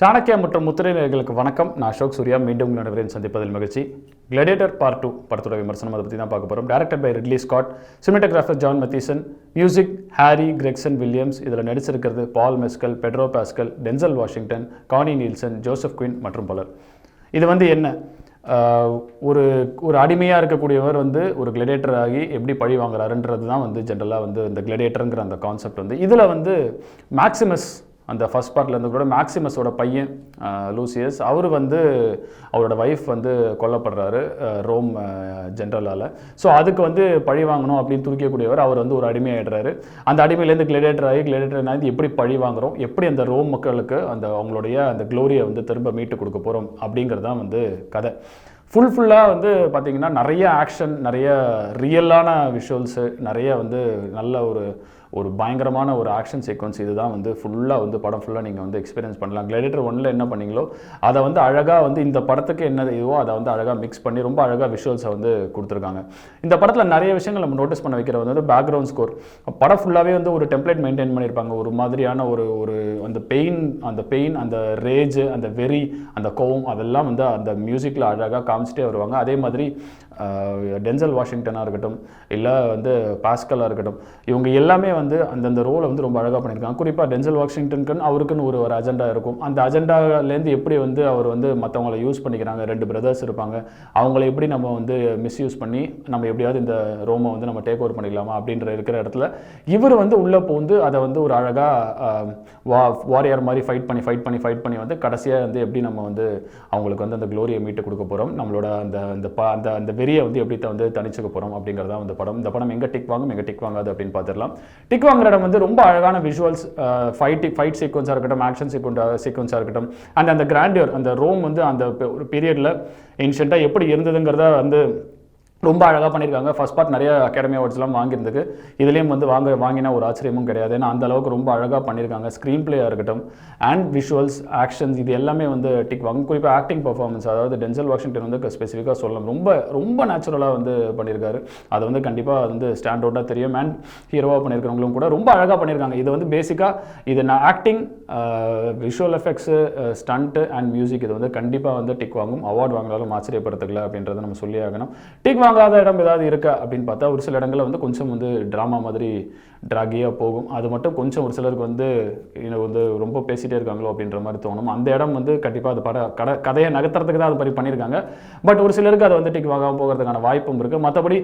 சாணக்கியா மற்றும் முத்திரைகளுக்கு வணக்கம். நான் அசோக் சூர்யா. மீண்டும் உங்கள் நடுவரையும் சந்திப்பதில் மகிழ்ச்சி. கிளடியேட்டர் பார்ட் டூ படத்தோட விமர்சனம் அதை பற்றி தான் பார்க்க போகிறோம் director by Ridley Scott cinematographer John Mathieson music Harry Gregson Williams இதில் நடிச்சிருக்கிறது Paul Mescal Pedro Pascal Denzel Washington Connie Nielsen Joseph Quinn மற்றும் பலர். இது வந்து என்ன? ஒரு ஒரு அடிமையாக இருக்கக்கூடியவர் வந்து ஒரு கிளடேட்டர் ஆகி எப்படி பழி வாங்குறாருன்றது தான் வந்து ஜென்ரலாக வந்து இந்த கிளடேட்டருங்கிற அந்த கான்செப்ட் வந்து. இதில் வந்து மேக்ஸிமஸ் அந்த ஃபஸ்ட் பார்ட்டில் இருந்து கூட மேக்சிமஸோட பையன் லூசியஸ் அவர் வந்து அவரோட ஒய்ஃப் வந்து கொல்லப்படுறாரு ரோம் ஜென்ரலால் ஸோ அதுக்கு வந்து பழி வாங்கணும் அப்படின்னு துடிக்கக்கூடியவர் அவர் வந்து ஒரு அடிமையாயிடுறாரு. அந்த அடிமையிலேருந்து கிளேடேட்டர் ஆகி கிளேடேட்டர் ஆகி எப்படி பழி வாங்குறோம் எப்படி அந்த ரோம் மக்களுக்கு அந்த அவங்களுடைய அந்த க்ளோரியை வந்து திரும்ப மீட்டு கொடுக்க போகிறோம் அப்படிங்கிறது தான் வந்து கதை. ஃபுல் ஃபுல்லாக வந்து பார்த்திங்கன்னா நிறைய ஆக்ஷன் நிறைய ரியலான விஷுவல்ஸு நிறைய வந்து நல்ல ஒரு ஒரு பயங்கரமான ஒரு ஆக்ஷன் சீக்வன்ஸ் இதுதான் வந்து ஃபுல்லாக வந்து படம் ஃபுல்லாக நீங்கள் வந்து எக்ஸ்பீரியன்ஸ் பண்ணலாம். கிளேடிட்டர் ஒன்ல என்ன பண்ணீங்களோ அதை வந்து அழகாக வந்து இந்த படத்துக்கு என்ன இதுவோ அதை வந்து அழகாக மிக்ஸ் பண்ணி ரொம்ப அழகாக விஷுவல்ஸை வந்து கொடுத்துருக்காங்க. இந்த படத்தில் நிறைய விஷயங்கள் நம்ம நோட்டீஸ் பண்ண வைக்கிறது வந்து பேக்ரவுண்ட் ஸ்கோர் படம் ஃபுல்லாகவே வந்து ஒரு டெம்ப்ளேட் மெயின்டைன் பண்ணியிருப்பாங்க. ஒரு மாதிரியான ஒரு ஒரு அந்த பெயின் அந்த பெயின் அந்த ரேஜ் அந்த வெறி அந்த கோவம் அதெல்லாம் வந்து அந்த மியூசிக்கில் அழகாக காமிச்சிட்டே வருவாங்க. அதே மாதிரி டென்சல் வாஷிங்டனாக இருக்கட்டும் இல்லை வந்து பாஸ்கலாக இருக்கட்டும் இவங்க எல்லாமே வந்து அந்தந்த ரோலை வந்து ரொம்ப அழகாக பண்ணியிருக்காங்க. குறிப்பாக டென்சல் வாஷிங்டனுக்குன்னு அவருக்குன்னு ஒரு ஒரு அஜெண்டா இருக்கும். அந்த அஜெண்டாலேருந்து எப்படி வந்து அவர் வந்து மற்றவங்களை யூஸ் பண்ணிக்கிறாங்க ரெண்டு பிரதர்ஸ் இருப்பாங்க அவங்கள எப்படி நம்ம வந்து மிஸ்யூஸ் பண்ணி நம்ம எப்படியாவது இந்த ரோமை வந்து நம்ம டேக் ஓவர் பண்ணிக்கலாமா அப்படின்ற இருக்கிற இடத்துல இவர் வந்து உள்ளே பூந்து அதை வந்து ஒரு அழகாக வா வாரியர் மாதிரி ஃபைட் பண்ணி ஃபைட் பண்ணி ஃபைட் பண்ணி வந்து கடைசியாக வந்து எப்படி நம்ம வந்து அவங்களுக்கு வந்து அந்த க்ளோரியை மீட்டு கொடுக்க போகிறோம் நம்மளோட அந்த அந்த பா அந்த அந்த வெறியை வந்து எப்படி வந்து தணிச்சுக்க போகிறோம் அப்படிங்கிறதா வந்து படம். இந்த படம் எங்கே டிக் வாங்கும் எங்கே டிக் வாங்காது அப்படின்னு பார்த்துடலாம். டிக் வாங்குற இடம் வந்து ரொம்ப அழகான விஷுவல்ஸ் ஃபைட் ஃபைட் சீக்வன்ஸாக இருக்கட்டும் ஆக்ஷன் சீக்வன் சீக்வன்ஸாக இருக்கட்டும். அண்ட் அந்த கிராண்டியர் அந்த ரோம் வந்து அந்த ஒரு பீரியடில் ஏன்ஷியண்ட்டாக எப்படி இருந்ததுங்கிறத வந்து ரொம்ப அழகாக பண்ணியிருக்காங்க. ஃபஸ்ட் பார்ட் நிறைய அகாடமி அவார்ட்ஸ்லாம் வாங்கியிருந்துக்கு இதுலேயும் வந்து வாங்க வாங்கினா ஒரு ஆச்சரியமும் கிடையாது. ஏன்னா அந்த அளவுக்கு ரொம்ப அழகாக பண்ணியிருக்காங்க. ஸ்க்ரீன் பிளேயாக இருக்கட்டும் அண்ட் விஷுவல்ஸ் ஆக்ஷன்ஸ் இது எல்லாமே வந்து டிக் வாங்க குறிப்பாக ஆக்டிங் பர்ஃபார்மன்ஸ் அதாவது டென்சல் வாஷிங்டன் வந்து ஸ்பெசிஃபிக்காக சொல்லலாம் ரொம்ப ரொம்ப நேச்சுரலாக வந்து பண்ணியிருக்காரு. அது வந்து கண்டிப்பாக வந்து ஸ்டாண்ட் அவுட்டாக தெரியும். அண்ட் ஹீரோவாக பண்ணியிருக்கிறவங்களும் கூட ரொம்ப அழகாக பண்ணியிருக்காங்க. இது வந்து பேசிக்காக இது நான் acting visual effects stunt and music இது வந்து கண்டிப்பாக வந்து டிக் வாங்கும். அவார்ட் வாங்கினாலும் ஆச்சரியப்படுத்துக்கல அப்படின்றத நம்ம சொல்லி ஆகணும். டிக் வாங்காத இடம் ஏதாவது இருக்கா அப்படின்னு பார்த்தா ஒரு சில இடங்களில் வந்து கொஞ்சம் வந்து ட்ராமா மாதிரி ட்ராகியாக போகும். அது மட்டும் கொஞ்சம் ஒரு சிலருக்கு வந்து இன்னும் வந்து ரொம்ப பேசிகிட்டே இருக்காங்களோ அப்படின்ற மாதிரி தோணும். அந்த இடம் வந்து கண்டிப்பாக அது பட கட கதையை நகர்த்துறதுக்கு தான் அது மாதிரி பண்ணியிருக்காங்க. பட் ஒரு சிலருக்கு அதை வந்து டிக் வாங்காமல் போகிறதுக்கான வாய்ப்பும் இருக்குது மற்றபடி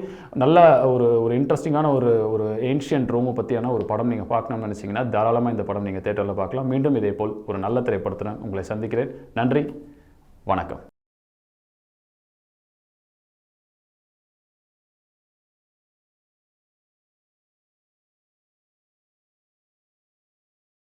நல்ல ஒரு ஒரு இன்ட்ரெஸ்டிங்கான ஒரு ஒரு ஏன்ஷியன்ட் ரோமை பற்றியான ஒரு படம் நீங்கள் பார்க்கணும்னு நினச்சிங்கன்னா தாராளமாக இந்த படம் நீங்கள் தேட்டரில் பார்க்கலாம். மீண்டும் இதே போல் ஒரு நல்ல திரைப்படத்துடன் உங்களை சந்திக்கிறேன். நன்றி. வணக்கம்.